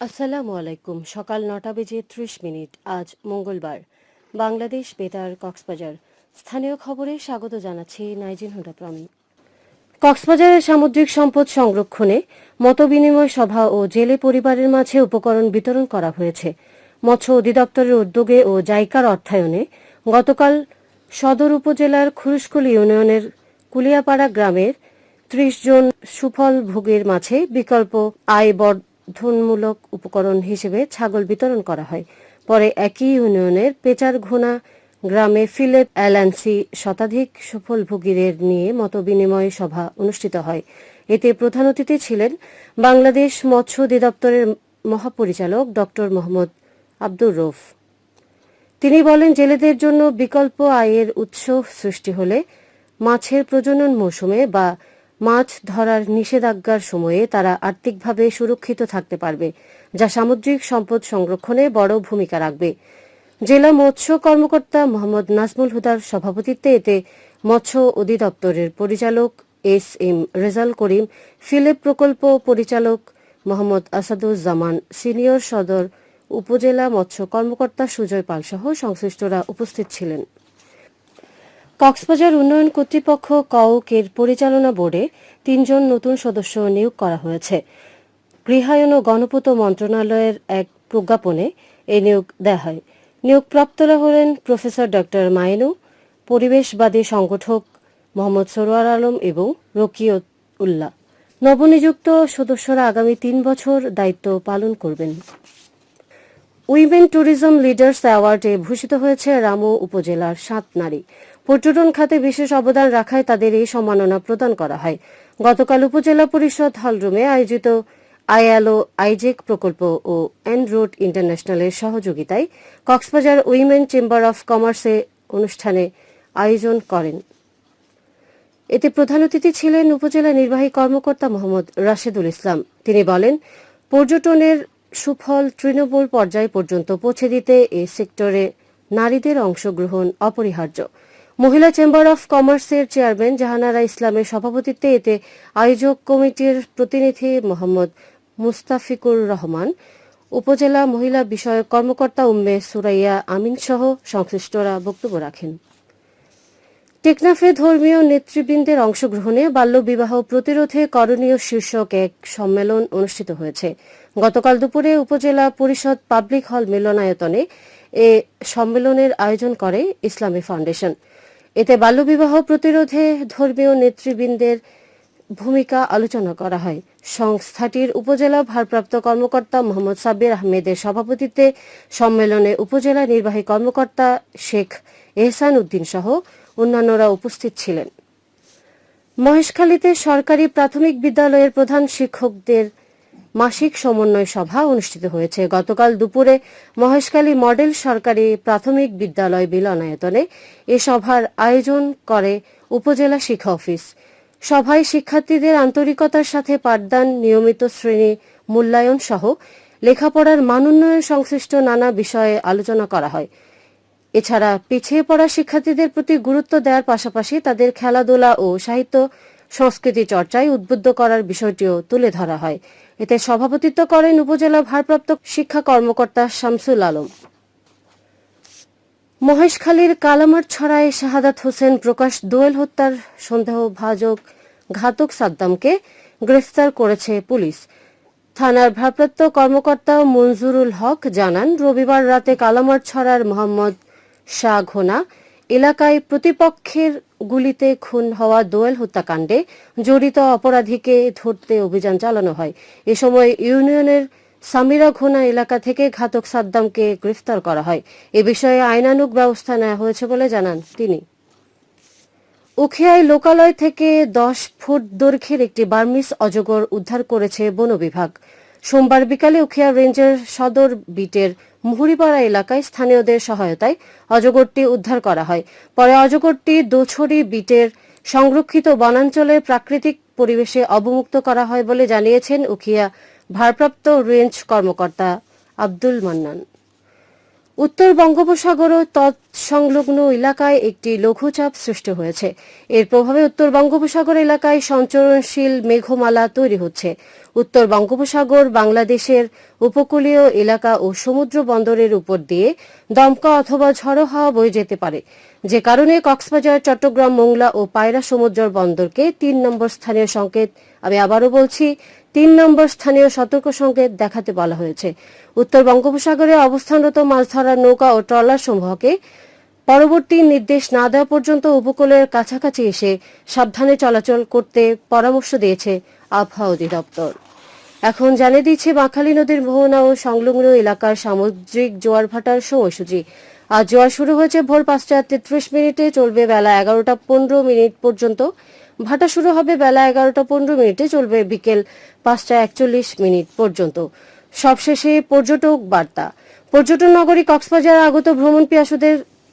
আসসালামু আলাইকুম। সকাল নটা বেজে ত্রিশ মিনিট। আজ মঙ্গলবার। বাংলাদেশ বেতার কক্সবাজার। স্থানীয় খবরে স্বাগত জানাচ্ছি নাইজিন হুডা প্রমি কক্সবাজারের সামুদ্রিক সম্পদ সংরক্ষণে মতবিনিময় সভা ও জেলে পরিবারের মাঝে উপকরণ বিতরণ করা হয়েছে। মৎস্য অধিদপ্তরের উদ্যোগে ও জাইকার অর্থায়নে গতকাল সদর উপজেলার খুরুশকুল ইউনিয়নের কুলিয়াপাড়া গ্রামের ত্রিশ জন সুফল ভোগের মাঝে বিকল্প আয় বর্ধনমূলক উপকরণ হিসেবে ছাগল বিতরণ করা হয়। পরে একই ইউনিয়নের পেচার ঘোনা গ্রামে ফিলেপ অ্যালান্সি শতাধিক সুফল ভোগীদের নিয়ে মতবিনিময় সভা অনুষ্ঠিত হয়। এতে প্রধান অতিথি ছিলেন বাংলাদেশ মৎস্য অধিদপ্তরের মহাপরিচালক ডক্টর মোহাম্মদ আব্দুর রৌফ তিনি বলেন, জেলেদের জন্য বিকল্প আয়ের উৎস সৃষ্টি হলে মাছের প্রজনন মৌসুমে বা মাছ ধরার নিষেধাজ্ঞার সময়ে তারা আর্থিকভাবে সুরক্ষিত থাকতে পারবে, যা সামুদ্রিক সম্পদ সংরক্ষণে বড় ভূমিকা রাখবে। জেলা মৎস্য কর্মকর্তা মোহাম্মদ নাজমুল হুদার সভাপতিত্বে এতে মৎস্য অধিদপ্তরের পরিচালক S M Rezaul Karim, Philip প্রকল্প পরিচালক মোহাম্মদ আসাদুজ্জামান, সিনিয়র সদর উপজেলা মৎস্য কর্মকর্তা সুজয় পাল সহ সংশ্লিষ্টরা উপস্থিত ছিলেন। কক্সবাজার উন্নয়ন কর্তৃপক্ষ কওকের পরিচালনা বোর্ডে তিনজন নতুন সদস্য নিয়োগ করা হয়েছে। গৃহায়ন ও গণপূর্ত মন্ত্রণালয়ের এক প্রজ্ঞাপনে এই নিয়োগ দেওয়া হয়। নিয়োগপ্রাপ্তরা হলেন প্রফেসর ডক্টর মাইনু, পরিবেশবাদী সংগঠক মোহাম্মদ সরোয়ার আলম এবং রকিয়ত উল্লাহ। নবনিযুক্ত সদস্যরা আগামী তিন বছর দায়িত্ব পালন করবেন। উইমেন ট্যুরিজম লিডার্স অ্যাওয়ার্ডে ভূষিত হয়েছে রামু উপজেলার সাত নারী। পর্যটন খাতে বিশেষ অবদান রাখায় তাদের এই সম্মাননা প্রদান করা হয়। গতকাল উপজেলা পরিষদ হলরুমে আয়োজিত আয়ালো আইজেক প্রকল্প ও এন রোড ইন্টারন্যাশনালের সহযোগিতায় কক্সবাজার উইমেন চেম্বার অফ কমার্সে অনুষ্ঠানে আয়োজন করেন। এতে প্রধান অতিথি ছিলেন উপজেলা নির্বাহী কর্মকর্তা মোহাম্মদ রাশেদুল ইসলাম। তিনি বলেন, পর্যটনের সুফল তৃণমূল পর্যায় পর্যন্ত পৌঁছে দিতে এ সেক্টরে নারীদের অংশগ্রহণ অপরিহার্য। মহিলা চেম্বার অফ কমার্সের চেয়ারম্যান জাহানারা ইসলামের সভাপতিত্বে এতে আয়োজক কমিটির প্রতিনিধি মোহাম্মদ মুস্তাফিকুর রহমান, উপজেলা মহিলা বিষয়ক কর্মকর্তা উম্মে সুরাইয়া আমিন সহ সংশ্লিষ্টরা বক্তব্য রাখেন। টেকনাফে ধর্মীয় নেতৃবৃন্দের অংশগ্রহণে বাল্যবিবাহ প্রতিরোধে করণীয় শীর্ষক এক সম্মেলন অনুষ্ঠিত হয়েছে। গতকাল দুপুরে উপজেলা পরিষদ পাবলিক হল মিলনায়তনে এ সম্মেলনের আয়োজন করে ইসলামী ফাউন্ডেশন। এতে বাল্যবিবাহ প্রতিরোধে ধর্মীয় নেতৃবৃন্দের ভূমিকা আলোচনা করা হয়। সংস্থাটির উপজেলা ভারপ্রাপ্ত কর্মকর্তা মোহাম্মদ সাব্বির আহমেদের সভাপতিত্বে সম্মেলনে উপজেলা নির্বাহী কর্মকর্তা শেখ এহসান উদ্দিন সহ অন্যান্যরা উপস্থিত ছিলেন। মহেশখালীতে সরকারি প্রাথমিক বিদ্যালয়ের প্রধান শিক্ষকদের মাসিক সমন্বয় সভা অনুষ্ঠিত হয়েছে। গতকাল দুপুরে মহেশখালী মডেল সরকারি প্রাথমিক বিদ্যালয় মিলনায়তনে এ সভার আয়োজন করে উপজেলা শিক্ষা অফিস। সভায় শিক্ষার্থীদের আন্তরিকতার সাথে পাঠদান, নিয়মিত শ্রেণি মূল্যায়ন সহ লেখাপড়ার মান উন্নয়ন সংশ্লিষ্ট নানা বিষয়ে আলোচনা করা হয়। এছাড়া পিছিয়ে পড়া শিক্ষার্থীদের প্রতি গুরুত্ব দেওয়ার পাশাপাশি তাদের খেলাধুলা ও সাহিত্য সংস্কৃতি চর্চায় উদ্বুদ্ধ করার বিষয়টিও তুলে ধরা হয়। এতে সভাপতিত্ব করেন উপজেলা ভারপ্রাপ্ত শিক্ষা কর্মকর্তা শামসুল আলম। মহেশখালীর কালামার ছড়ায় শাহাদাত হোসেন প্রকাশ দোয়েল হত্যার সন্দেহভাজক ঘাতক সাদ্দামকে গ্রেফতার করেছে পুলিশ। থানার ভারপ্রাপ্ত কর্মকর্তা মঞ্জুরুল হক জানান, রবিবার রাতে কালামার ছড়ার মোহাম্মদ শাহ ঘোনা এলাকায় প্রতিপক্ষের গুলিতে খুন হওয়া দোয়েল হত্যাকাণ্ডে জড়িত অপরাধীকে ধরতে অভিযান চালানো হয়। এ সময় ইউনিয়নের সামিরা ঘোনা এলাকা থেকে ঘাতক সাদ্দামকে গ্রেফতার করা হয়। এ বিষয়ে আইনানুগ ব্যবস্থা নেওয়া হয়েছে বলে জানান তিনি। উখিয়ায় লোকালয় থেকে দশ ফুট দৈর্ঘ্যের একটি বার্মিস অজগর উদ্ধার করেছে বন বিভাগ। সোমবার বিকালে উখিয়া রেঞ্জের সদর বিটের মুহুরিপাড়া এলাকায় স্থানীয়দের সহায়তায় অজগরটি উদ্ধার করা হয়। পরে অজগরটি দোছড়ি বিটের সংরক্ষিত বনাঞ্চলের প্রাকৃতিক পরিবেশে অবমুক্ত করা হয় বলে জানিয়েছেন উখিয়া ভারপ্রাপ্ত রেঞ্জ কর্মকর্তা আব্দুল মান্নান। উত্তর বঙ্গোপসাগর ও তৎসংলগ্ন এলাকায় একটি লঘুচাপ সৃষ্টি হয়েছে। এর প্রভাবে উত্তর বঙ্গোপসাগর এলাকায় সঞ্চরণশীল মেঘমালা তৈরি হচ্ছে। উত্তর বঙ্গোপসাগর বাংলাদেশের উপকূলীয় এলাকা ও সমুদ্র বন্দরের উপর দিয়ে দমকা অথবা ঝড়ো হাওয়া বয়ে যেতে পারে। যে কারণে কক্সবাজার, চট্টগ্রাম, মোংলা ও পায়রা সমুদ্র বন্দরকে তিন নম্বর স্থানীয় সংকেত। আমি আবারও বলছি তিন নম্বর স্থানীয় সতর্ক সংকেত দেখাতে বলা হয়েছে। উত্তর বঙ্গোপসাগরে অবস্থানরত মাছ ধরার নৌকা ও ট্রলার সমূহকে পরবর্তী নির্দেশ না দেওয়া পর্যন্ত উপকূলের কাছাকাছি এসে সাবধানে চলাচল করতে পরামর্শ দিয়েছে আবহাওয়া অধিদপ্তর। এখন জানিয়ে দিচ্ছে বাঁকখালী নদীর মোহনা ও সংলগ্ন এলাকার সামুদ্রিক জোয়ার ভাটার সময়সূচি। আজ জোয়ার শুরু হয়েছে ভোর পাঁচটা তেত্রিশ মিনিটে, চলবে বেলা এগারোটা পনেরো মিনিট পর্যন্ত। ভাটা শুরু হবে বেলা এগারোটা পনেরো মিনিটে, চলবে বিকেল পাঁচটা একচল্লিশ মিনিট পর্যন্ত। সবশেষে পর্যটক বার্তা। পর্যটন নগরী কক্সবাজার আগত ভ্রমণ পিয়াসুদের